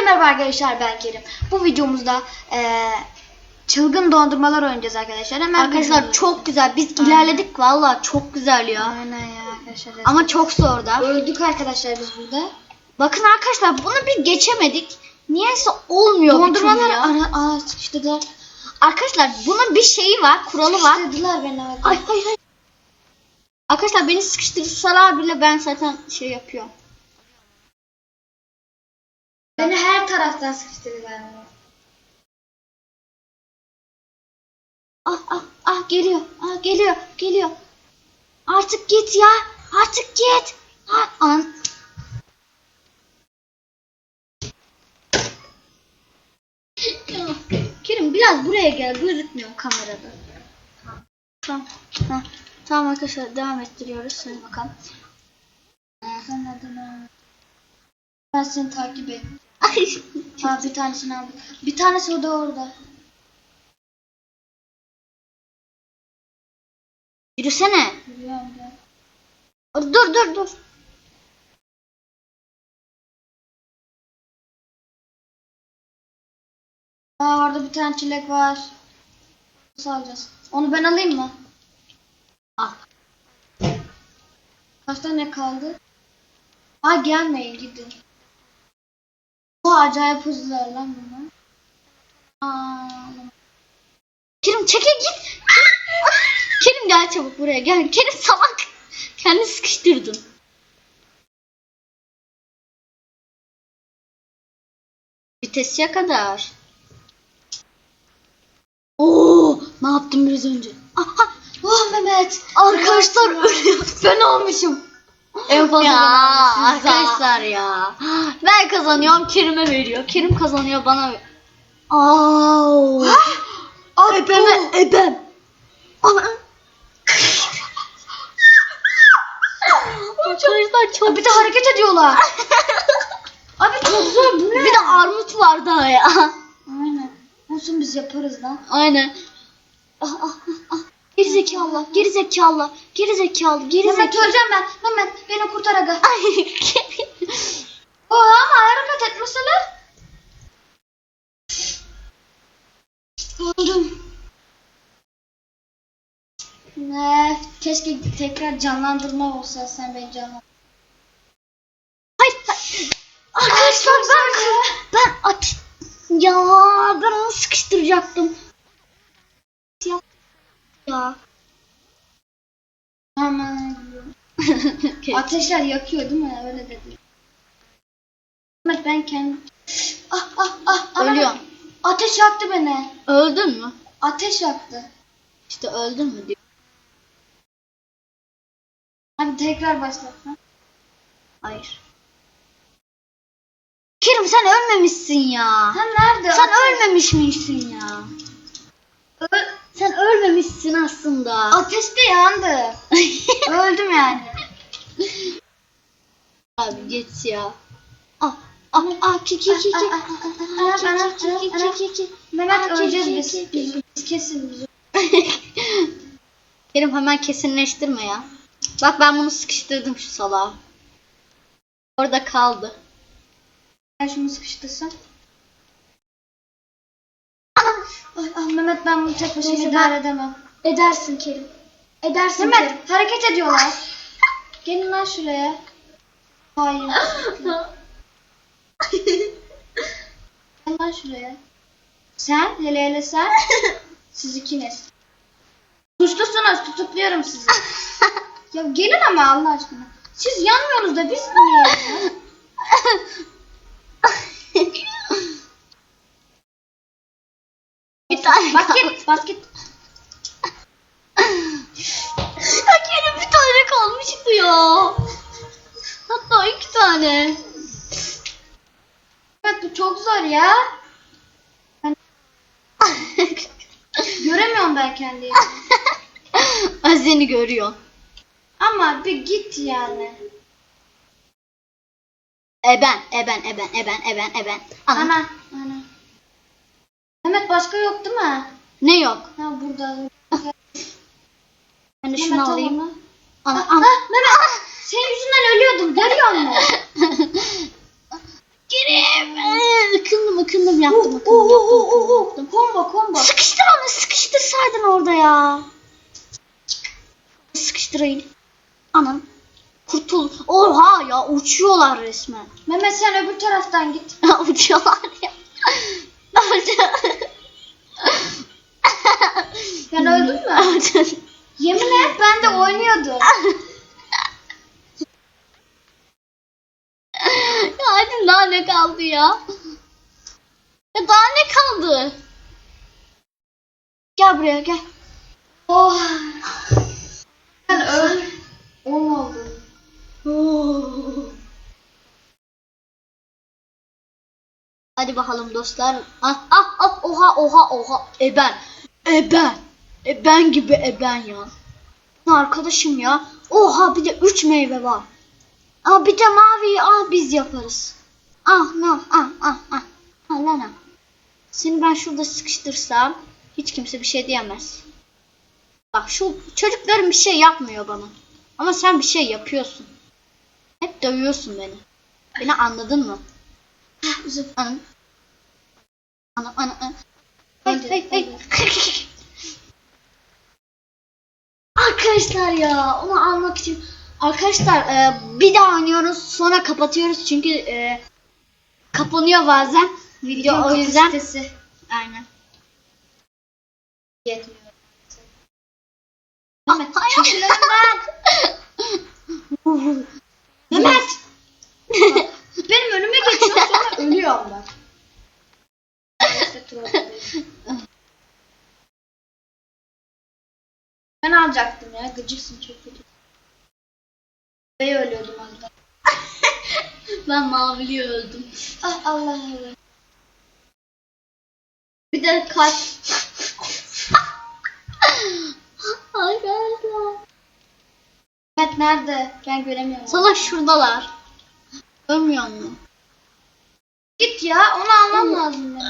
Herkese merhaba arkadaşlar ben Kerim. Bu videomuzda eee, çılgın dondurmalar oynayacağız arkadaşlar. Hemen Arkadaşlar çok güzel. Biz Aynen. ilerledik valla çok güzel ya. Aynen ya arkadaşlar. Ama çok zor da. öldük arkadaşlar biz burada. Bakın arkadaşlar bunu bir geçemedik. Niyeyse olmuyor Dondurmalar ara aa sıkıştırdılar. Arkadaşlar bunun bir şeyi var, kuralı var. Sıkıştırdılar beni. Ay ay ay. Arkadaşlar beni sıkıştırsalar bile ben zaten şey yapıyorum. Beni her taraftan sıkıştırdılar. Ah ah ah geliyor. Ah geliyor. Geliyor. Artık git ya. Artık git. Ah, an. Kerim biraz buraya gel. Gözükmüyor kamerada. Tamam. Tamam. Tamam arkadaşlar devam ettiriyoruz. Sen bakalım. Sen adına. Ben seni takip et. Aa bir tanesini aldım. Bir tanesi o da orada. Yürüsene. Biliyorum ben. Dur dur dur. Aa orada bir tane çilek var. Nasıl alacağız? Onu ben alayım mı? Al. Kaç tane kaldı? Aa gelmeyin gidin. Acayip hızlılar lan bunlar. Kerim çeke git. Kerim gel çabuk buraya gel. Kerim salak. Kendini sıkıştırdın. Vitesiye kadar. Oo, ne yaptım biraz önce? Aha, Oh Mehmet. arkadaşlar ölüyor. Ben olmuşum. En fazla ya arkadaşlar ya. Ben kazanıyorum Kerim'e veriyor. Kerim kazanıyor bana ver. Aa. At Ebeme ebem. Ana. Arkadaşlar çok Bir de hareket ediyorlar. Abi çok zor bu ne? bir de armut var daha ya. Aynen. Olsun biz yaparız lan. Aynen. Ah ah ah. Geri zekalı, geri zekalı, geri zekalı, geri Mehmet zekalı. öleceğim ben. Mehmet beni kurtar aga. Ay. Oha ama hareket etmesene. Öldüm. Ne? Keşke tekrar canlandırma olsa sen beni canlandır. Hayır, hayır. Arkadaşlar ben ben at ya ben onu sıkıştıracaktım. Ya. Gidiyorum. Ateşler yakıyor değil mi? Öyle dedi. Mehmet ben kendim... Ah ah ah. ana Ölüyorum. Ateş yaktı beni. Öldün mü? Ateş yaktı. İşte öldün mü diyor. Hadi tekrar başlatma. Hayır. Kerim sen ölmemişsin ya. Sen nerede? Sen Ateş? ölmemiş misin ya? Sen ölmemişsin aslında. Ateşte yandı. Öldüm yani. Abi geç ya. Ah ah ah ki ki ki ki. Ah, Ki, ki, ki, ki. Mehmet öleceğiz biz. Biz, kesin biz. Kerim hemen kesinleştirme ya. Bak ben bunu sıkıştırdım şu salağa. Orada kaldı. Ben şunu sıkıştırsam. Ay, ah Mehmet ben bunu tek başıma Neyse, idare ben- edemem. Edersin Kerim. Edersin Kerim. Mehmet hareket ediyorlar. Gelin lan şuraya. Hayır. Gelin lan şuraya. Sen hele hele sen. Siz ikiniz. Suçlusunuz tutukluyorum sizi. ya gelin ama Allah aşkına. Siz yanmıyorsunuz da biz niye yanıyoruz? Bir tane Bak kaldı. git bak git. Ya Kerim bir tane kalmıştı ya. Hatta iki tane. Evet bu çok zor ya. Ben- Göremiyorum ben kendimi. Ben seni görüyor. Ama bir git yani. Eben, eben, eben, eben, eben, eben. Ana. Ana. Ana. Başka yok değil mi? Ne yok? Ha burada. Ben de şunu al alayım. Ana, Ah, ana. Mehmet senin yüzünden ölüyordum görüyor musun? Kerim. Tamam yaptım Oo, bakalım. oo, yaptım, oo, oo, oo. Combo combo. Sıkıştır onu sıkıştırsaydın orada ya. Sıkıştırayım. Anam. Kurtul. Oha ya uçuyorlar resmen. Mehmet sen öbür taraftan git. uçuyorlar ya. Sen öldün mü? Yemin et ben de oynuyordum. ya hadi daha ne kaldı ya? Ya daha ne kaldı? Gel buraya gel. Oh. Ben öl. On oldu. Hadi bakalım dostlar. Ah ah ah oha oha oha. Eben. Eben. Eben gibi eben ya. Arkadaşım ya. Oha bir de 3 meyve var. Aa bir de maviyi al biz yaparız. Ah no ah ah ah. Ah lana. Seni ben şurada sıkıştırsam hiç kimse bir şey diyemez. Bak şu çocuklarım bir şey yapmıyor bana. Ama sen bir şey yapıyorsun. Hep dövüyorsun beni. Beni anladın mı? Anam anam anam. Hey hey hey. Arkadaşlar ya onu almak için arkadaşlar e, bir daha oynuyoruz sonra kapatıyoruz çünkü e, kapanıyor bazen video o yüzden Kapasitesi aynen. yetmiyor. Hayır. Mehmet. Benim önüme geçiyor sonra ölüyor onlar. ben alacaktım ya gıcıksın çok kötü. Ben ölüyordum az daha. ben maviliye öldüm. Ah Allah Allah. Bir de kaç. Arkadaşlar. Mehmet nerede? Ben göremiyorum. Salak şuradalar. Görmüyor musun? Git ya onu almam lazım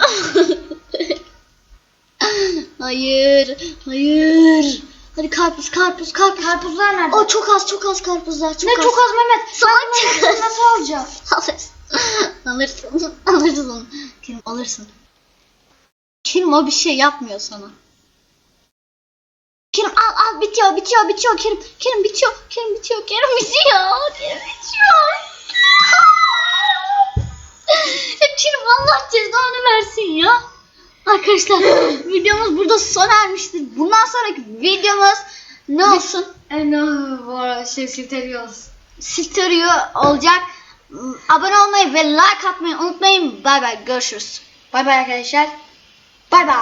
hayır, hayır. Hadi karpuz, karpuz, karpuz. Karpuzlar nerede? O çok az, çok az karpuzlar. Çok ne az. çok az Mehmet. Salak nasıl alacağım? Alırsın. Alırsın. Alırsın. Kerim alırsın. Kerim o bir şey yapmıyor sana. Kerim al al bitiyor bitiyor bitiyor Kerim. Kerim bitiyor. Kerim bitiyor. Kerim bitiyor. Kerim bitiyor. Kerim Allah cezanı versin ya. Arkadaşlar videomuz burada sona ermiştir. Bundan sonraki videomuz ne olsun? E bu arada şey silteriyoruz. Silteriyor olacak. Abone olmayı ve like atmayı unutmayın. Bay bay görüşürüz. Bay bay arkadaşlar. Bay bay.